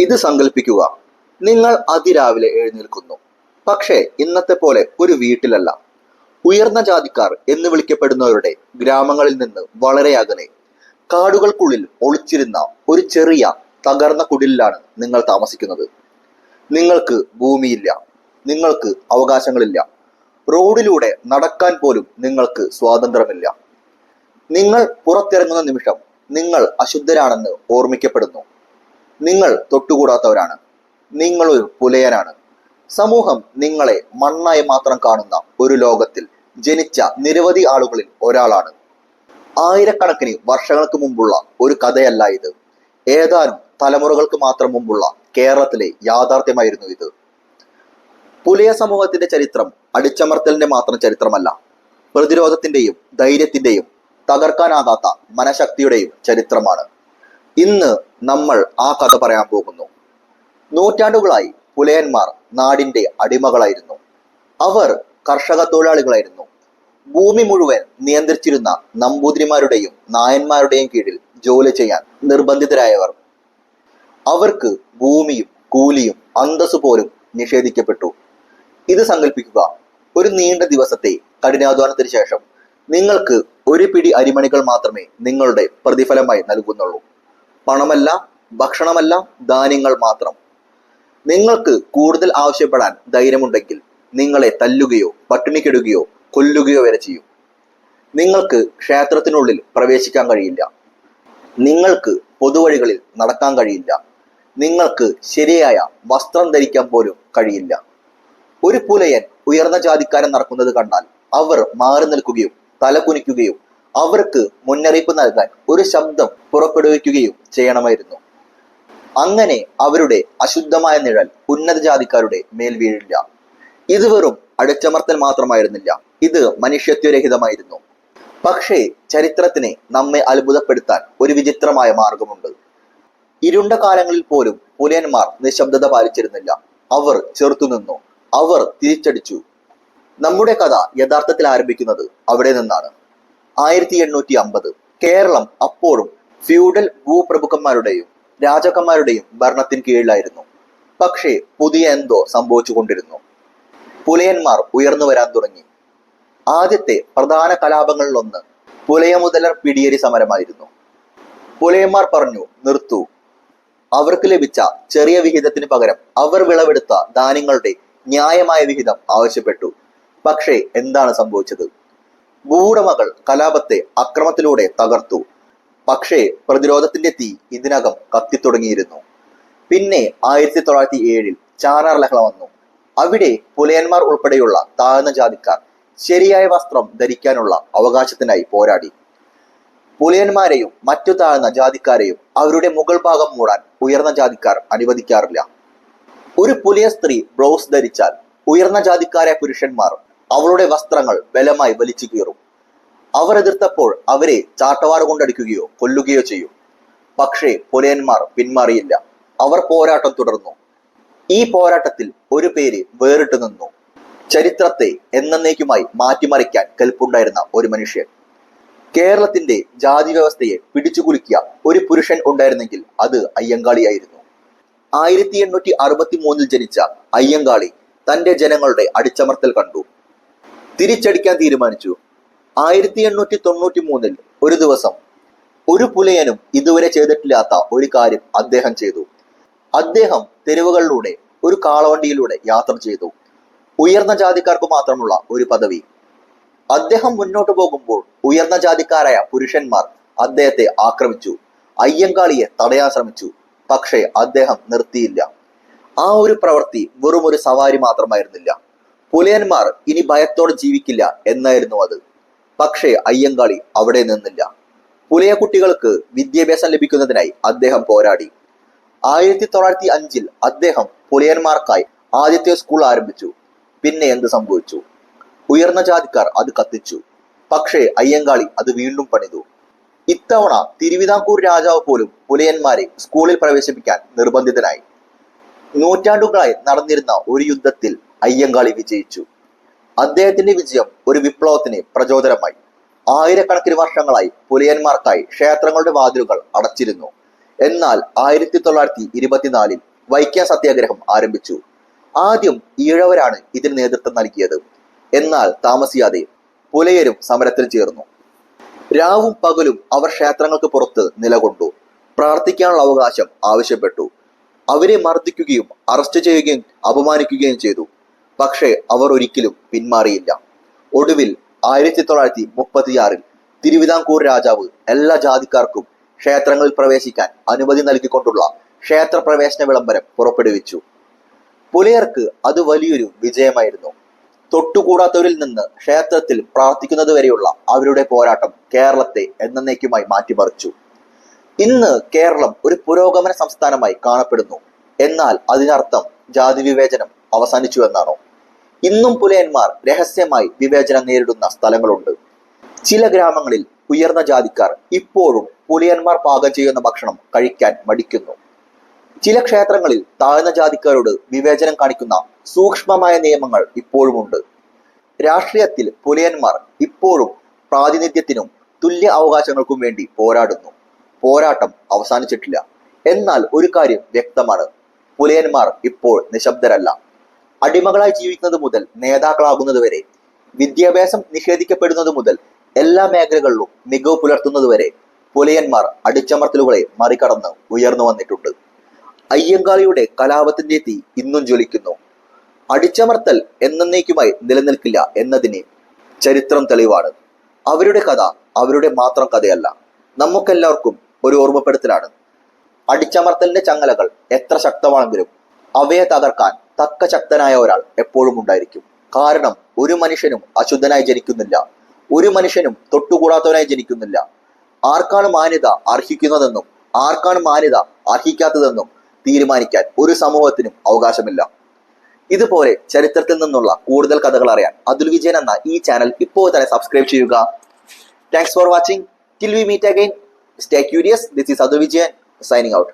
ഇത് സങ്കല്പിക്കുക. നിങ്ങൾ അതിരാവിലെ എഴുന്നേൽക്കുന്നു. പക്ഷേ ഇന്നത്തെ പോലെ ഒരു വീട്ടിലല്ല. ഉയർന്ന ജാതിക്കാർ എന്ന് വിളിക്കപ്പെടുന്നവരുടെ ഗ്രാമങ്ങളിൽ നിന്ന് വളരെ അകലെ. കാടുകൾക്കുള്ളിൽ ഒളിച്ചിരുന്ന ഒരു ചെറിയ തകർന്ന കുടിലാണ് നിങ്ങൾ താമസിക്കുന്നത്. നിങ്ങൾക്ക് ഭൂമിയില്ല. നിങ്ങൾക്ക് അവകാശങ്ങളില്ല. റോഡിലൂടെ നടക്കാൻ പോലും നിങ്ങൾക്ക് സ്വാതന്ത്ര്യമില്ല. നിങ്ങൾ പുറത്തിറങ്ങുന്ന നിമിഷം നിങ്ങൾ അശുദ്ധരാണെന്ന് ഓർമ്മിക്കപ്പെടുന്നു. നിങ്ങൾ തൊട്ടുകൂടാത്തവരാണ്. നിങ്ങളൊരു പുലയനാണ്. സമൂഹം നിങ്ങളെ മണ്ണായി മാത്രം കാണുന്ന ഒരു ലോകത്തിൽ ജനിച്ച നിരവധി ആളുകളിൽ ഒരാളാണ്. ആയിരക്കണക്കിന് വർഷങ്ങൾക്ക് മുമ്പുള്ള ഒരു കഥയല്ല ഇത്. ഏതാനും തലമുറകൾക്ക് മാത്രം മുമ്പുള്ള കേരളത്തിലെ യാഥാർത്ഥ്യമായിരുന്നു ഇത്. പുലയ സമൂഹത്തിന്റെ ചരിത്രം അടിച്ചമർത്തലിന്റെ മാത്രം ചരിത്രമല്ല പ്രതിരോധത്തിന്റെയും ധൈര്യത്തിന്റെയും തകർക്കാനാകാത്ത മനഃശക്തിയുടെയും ചരിത്രമാണ്. ഇന്ന് നമ്മൾ ആ കഥ പറയാൻ പോകുന്നു. നൂറ്റാണ്ടുകളായി പുലയന്മാർ നാടിന്റെ അടിമകളായിരുന്നു. അവർ കർഷക തൊഴിലാളികളായിരുന്നു. ഭൂമി മുഴുവൻ നിയന്ത്രിച്ചിരുന്ന നമ്പൂതിരിമാരുടെയും നായന്മാരുടെയും കീഴിൽ ജോലി ചെയ്യാൻ നിർബന്ധിതരായവർ. അവർക്ക് ഭൂമിയും കൂലിയും അന്തസ്സു പോലും നിഷേധിക്കപ്പെട്ടു. ഇത് സങ്കല്പിക്കുക ഒരു നീണ്ട ദിവസത്തെ കഠിനാധ്വാനത്തിന് ശേഷം നിങ്ങൾക്ക് ഒരു പിടി അരിമണികൾ മാത്രമേ നിങ്ങളുടെ പ്രതിഫലമായി നൽകുന്നുള്ളൂ. പണമല്ല ഭക്ഷണമല്ല ധാന്യങ്ങൾ മാത്രം. നിങ്ങൾക്ക് കൂടുതൽ ആവശ്യപ്പെടാൻ ധൈര്യമുണ്ടെങ്കിൽ നിങ്ങളെ തല്ലുകയോ പട്ടിണിക്കിടുകയോ കൊല്ലുകയോ വരെ ചെയ്യും. നിങ്ങൾക്ക് ക്ഷേത്രത്തിനുള്ളിൽ പ്രവേശിക്കാൻ കഴിയില്ല. നിങ്ങൾക്ക് പൊതുവഴികളിൽ നടക്കാൻ കഴിയില്ല. നിങ്ങൾക്ക് ശരിയായ വസ്ത്രം ധരിക്കാൻ പോലും കഴിയില്ല. ഒരു പുലയൻ ഉയർന്ന ജാതിക്കാരൻ നടക്കുന്നത് കണ്ടാൽ അവർ മാറി നിൽക്കുകയും തലകുനിക്കുകയും അവർക്ക് മുന്നറിയിപ്പ് നൽകാൻ ഒരു ശബ്ദം പുറപ്പെടുവിക്കുകയും ചെയ്യണമായിരുന്നു. അങ്ങനെ അവരുടെ അശുദ്ധമായ നിഴൽ ഉന്നത ജാതിക്കാരുടെ മേൽ വീഴില്ല. ഇത് വെറും അടിച്ചമർത്തൽ മാത്രമായിരുന്നില്ല. ഇത് മനുഷ്യത്വരഹിതമായിരുന്നു. പക്ഷേ ചരിത്രത്തിന് നമ്മെ അത്ഭുതപ്പെടുത്താൻ ഒരു വിചിത്രമായ മാർഗമുണ്ട്. ഇരുണ്ട കാലങ്ങളിൽ പോലും പുലയന്മാർ നിശബ്ദത പാലിച്ചിരുന്നില്ല. അവർ ചെറുത്തുനിന്നു അവർ തിരിച്ചടിച്ചു. നമ്മുടെ കഥ യഥാർത്ഥത്തിൽ ആരംഭിക്കുന്നത് അവിടെ നിന്നാണ്. ആയിരത്തി എണ്ണൂറ്റി അമ്പത് കേരളം അപ്പോഴും ഫ്യൂഡൽ ഭൂപ്രഭുക്കന്മാരുടെയും രാജാക്കന്മാരുടെയും ഭരണത്തിന് കീഴിലായിരുന്നു. പക്ഷേ പുതിയ എന്തോ സംഭവിച്ചുകൊണ്ടിരുന്നു. പുലയന്മാർ ഉയർന്നു വരാൻ തുടങ്ങി. ആദ്യത്തെ പ്രധാന കലാപങ്ങളിലൊന്ന് പുലയമുതലർ പിടിയേരി സമരമായിരുന്നു. പുലയന്മാർ പറഞ്ഞു നിർത്തു. അവർക്ക് ലഭിച്ച ചെറിയ വിഹിതത്തിന് പകരം അവർ വിളവെടുത്ത ധാന്യങ്ങളുടെ ന്യായമായ വിഹിതം ആവശ്യപ്പെട്ടു. പക്ഷേ എന്താണ് സംഭവിച്ചത്? ഭൂവുടമകൾ കലാപത്തെ അക്രമത്തിലൂടെ തകർത്തു. പക്ഷേ പ്രതിരോധത്തിന്റെ തീ ഇതിനകം കത്തിത്തുടങ്ങിയിരുന്നു. പിന്നെ ആയിരത്തി തൊള്ളായിരത്തി ഏഴിൽ ചാറാർ ലഹള വന്നു. അവിടെ പുലയന്മാർ ഉൾപ്പെടെയുള്ള താഴ്ന്ന ജാതിക്കാർ ശരിയായ വസ്ത്രം ധരിക്കാനുള്ള അവകാശത്തിനായി പോരാടി. പുലയന്മാരെയും മറ്റു താഴ്ന്ന ജാതിക്കാരെയും അവരുടെ മുകൾ ഭാഗം മൂടാൻ ഉയർന്ന ജാതിക്കാർ അനുവദിക്കാറില്ല. ഒരു പുലിയ സ്ത്രീ ബ്ലൗസ് ധരിച്ചാൽ ഉയർന്ന ജാതിക്കാരായ പുരുഷന്മാർ അവളുടെ വസ്ത്രങ്ങൾ ബലമായി വലിച്ചു കീറും. അവർ എതിർത്തപ്പോൾ അവരെ ചാട്ടവാറ് കൊണ്ടടിക്കുകയോ കൊല്ലുകയോ ചെയ്യും. പക്ഷേ പുലയന്മാർ പിന്മാറിയില്ല. അവർ പോരാട്ടം തുടർന്നു. ഈ പോരാട്ടത്തിൽ ഒരു പേര് വേറിട്ട് നിന്നു. ചരിത്രത്തെ എന്നേക്കുമായി മാറ്റിമറിക്കാൻ കൽപ്പുണ്ടായിരുന്ന ഒരു മനുഷ്യൻ. കേരളത്തിന്റെ ജാതി വ്യവസ്ഥയെ പിടിച്ചുകുലുക്കിയ ഒരു പുരുഷൻ ഉണ്ടായിരുന്നെങ്കിൽ അത് അയ്യങ്കാളിയായിരുന്നു. ആയിരത്തി എണ്ണൂറ്റി അറുപത്തി മൂന്നിൽ ജനിച്ച അയ്യങ്കാളി തന്റെ ജനങ്ങളുടെ അടിച്ചമർത്തൽ കണ്ടു. തിരിച്ചടിക്കാൻ തീരുമാനിച്ചു. ആയിരത്തി എണ്ണൂറ്റി തൊണ്ണൂറ്റി മൂന്നിൽ ഒരു ദിവസം ഒരു പുലയനും ഇതുവരെ ചെയ്തിട്ടില്ലാത്ത ഒരു കാര്യം അദ്ദേഹം ചെയ്തു. അദ്ദേഹം തെരുവുകളിലൂടെ ഒരു കാളവണ്ടിയിലൂടെ യാത്ര ചെയ്തു. ഉയർന്ന ജാതിക്കാർക്ക് മാത്രമുള്ള ഒരു പദവി. അദ്ദേഹം മുന്നോട്ട് പോകുമ്പോൾ ഉയർന്ന ജാതിക്കാരായ പുരുഷന്മാർ അദ്ദേഹത്തെ ആക്രമിച്ചു. അയ്യങ്കാളിയെ തടയാൻ ശ്രമിച്ചു. പക്ഷേ അദ്ദേഹം നിർത്തിയില്ല. ആ ഒരു പ്രവൃത്തി വെറും ഒരു സവാരി മാത്രമായിരുന്നില്ല. പുലയന്മാർ ഇനി ഭയത്തോടെ ജീവിക്കില്ല എന്നായിരുന്നു അത്. പക്ഷേ അയ്യങ്കാളി അവിടെ നിന്നില്ല. പുലയ കുട്ടികൾക്ക് വിദ്യാഭ്യാസം ലഭിക്കുന്നതിനായി അദ്ദേഹം പോരാടി. ആയിരത്തി തൊള്ളായിരത്തി അഞ്ചിൽ അദ്ദേഹം പുലയന്മാർക്കായി ആദ്യത്തെ സ്കൂൾ ആരംഭിച്ചു. പിന്നെ എന്ത് സംഭവിച്ചു? ഉയർന്ന ജാതിക്കാർ അത് കത്തിച്ചു. പക്ഷേ അയ്യങ്കാളി അത് വീണ്ടും പണിതു. ഇത്തവണ തിരുവിതാംകൂർ രാജാവ് പോലും പുലയന്മാരെ സ്കൂളിൽ പ്രവേശിപ്പിക്കാൻ നിർബന്ധിതനായി. നൂറ്റാണ്ടുകളായി നടന്നിരുന്ന ഒരു യുദ്ധത്തിൽ അയ്യങ്കാളി വിജയിച്ചു. അദ്ദേഹത്തിന്റെ വിജയം ഒരു വിപ്ലവത്തിന് പ്രചോദനമായി. ആയിരക്കണക്കിന് വർഷങ്ങളായി പുലയന്മാർക്കായി ക്ഷേത്രങ്ങളുടെ വാതിലുകൾ അടച്ചിരുന്നു. എന്നാൽ ആയിരത്തി തൊള്ളായിരത്തി ഇരുപത്തിനാലിൽ വൈക്കം സത്യാഗ്രഹം ആരംഭിച്ചു. ആദ്യം ഈഴവരാണ് ഇതിന് നേതൃത്വം നൽകിയത്. എന്നാൽ താമസിയാതെ പുലയരും സമരത്തിൽ ചേർന്നു. രാവും പകലും അവർ ക്ഷേത്രങ്ങൾക്ക് പുറത്ത് നിലകൊണ്ടു. പ്രാർത്ഥിക്കാനുള്ള അവകാശം ആവശ്യപ്പെട്ടു. അവരെ മർദ്ദിക്കുകയും അറസ്റ്റ് ചെയ്യുകയും അപമാനിക്കുകയും ചെയ്തു. പക്ഷേ അവർ ഒരിക്കലും പിന്മാറിയില്ല. ഒടുവിൽ ആയിരത്തി തൊള്ളായിരത്തി മുപ്പത്തിയാറിൽ തിരുവിതാംകൂർ രാജാവ് എല്ലാ ജാതിക്കാർക്കും ക്ഷേത്രങ്ങളിൽ പ്രവേശിക്കാൻ അനുമതി നൽകിക്കൊണ്ടുള്ള ക്ഷേത്ര പ്രവേശന വിളംബരം പുറപ്പെടുവിച്ചു. പുലയർക്ക് അത് വലിയൊരു വിജയമായിരുന്നു. തൊട്ടുകൂടാത്തവരിൽ നിന്ന് ക്ഷേത്രത്തിൽ പ്രാർത്ഥിക്കുന്നത് വരെയുള്ള അവരുടെ പോരാട്ടം കേരളത്തെ എന്നേക്കുമായി മാറ്റിമറിച്ചു. ഇന്ന് കേരളം ഒരു പുരോഗമന സംസ്ഥാനമായി കാണപ്പെടുന്നു. എന്നാൽ അതിനർത്ഥം ജാതി വിവേചനം അവസാനിച്ചു എന്നാണോ ഇന്നും പുലയന്മാർ രഹസ്യമായി വിവേചനം നേരിടുന്ന സ്ഥലങ്ങളുണ്ട്. ചില ഗ്രാമങ്ങളിൽ ഉയർന്ന ജാതിക്കാർ ഇപ്പോഴും പുലിയന്മാർ പാകം ചെയ്യുന്ന ഭക്ഷണം കഴിക്കാൻ മടിക്കുന്നു. ചില ക്ഷേത്രങ്ങളിൽ താഴ്ന്ന ജാതിക്കാരോട് വിവേചനം കാണിക്കുന്ന സൂക്ഷ്മമായ നിയമങ്ങൾ ഇപ്പോഴുമുണ്ട്. രാഷ്ട്രീയത്തിൽ പുലയന്മാർ ഇപ്പോഴും പ്രാതിനിധ്യത്തിനും തുല്യ അവകാശങ്ങൾക്കും വേണ്ടി പോരാടുന്നു. പോരാട്ടം അവസാനിച്ചിട്ടില്ല. എന്നാൽ ഒരു കാര്യം വ്യക്തമാണ്. പുലയന്മാർ ഇപ്പോൾ നിശബ്ദരല്ല. അടിമകളായി ജീവിക്കുന്നത് മുതൽ നേതാക്കളാകുന്നത് വരെ വിദ്യാഭ്യാസം നിഷേധിക്കപ്പെടുന്നത് മുതൽ എല്ലാ മേഖലകളിലും മികവ് പുലർത്തുന്നത് വരെ പുലയന്മാർ അടിച്ചമർത്തലുകളെ മറികടന്ന് ഉയർന്നു വന്നിട്ടുണ്ട്. അയ്യങ്കാളിയുടെ കലാപത്തിന്റെ തീ ഇന്നും ജ്വലിക്കുന്നു. അടിച്ചമർത്തൽ എന്നേക്കുമായി നിലനിൽക്കില്ല എന്നതിന് ചരിത്രം തെളിവാണ്. അവരുടെ കഥ അവരുടെ മാത്രം കഥയല്ല നമുക്കെല്ലാവർക്കും ഒരു ഓർമ്മപ്പെടുത്തലാണ്. അടിച്ചമർത്തലിന്റെ ചങ്ങലകൾ എത്ര ശക്തമാണെങ്കിലും അവയെ തകർക്കാൻ തക്ക ശക്തനായ ഒരാൾ എപ്പോഴും ഉണ്ടായിരിക്കും. കാരണം ഒരു മനുഷ്യനും അശുദ്ധനായി ജനിക്കുന്നില്ല. ഒരു മനുഷ്യനും തൊട്ടുകൂടാത്തവനായി ജനിക്കുന്നില്ല. ആർക്കാണ് മാന്യത അർഹിക്കുന്നതെന്നും ആർക്കാണ് മാന്യത അർഹിക്കാത്തതെന്നും തീരുമാനിക്കാൻ ഒരു സമൂഹത്തിനും അവകാശമില്ല. ഇതുപോലെ ചരിത്രത്തിൽ നിന്നുള്ള കൂടുതൽ കഥകൾ അറിയാൻ അതുൽ വിജയൻ എന്ന ഈ ചാനൽ ഇപ്പോൾ തന്നെ സബ്സ്ക്രൈബ് ചെയ്യുക. Thanks for watching till we meet again stay curious this is Atul Vijayan signing out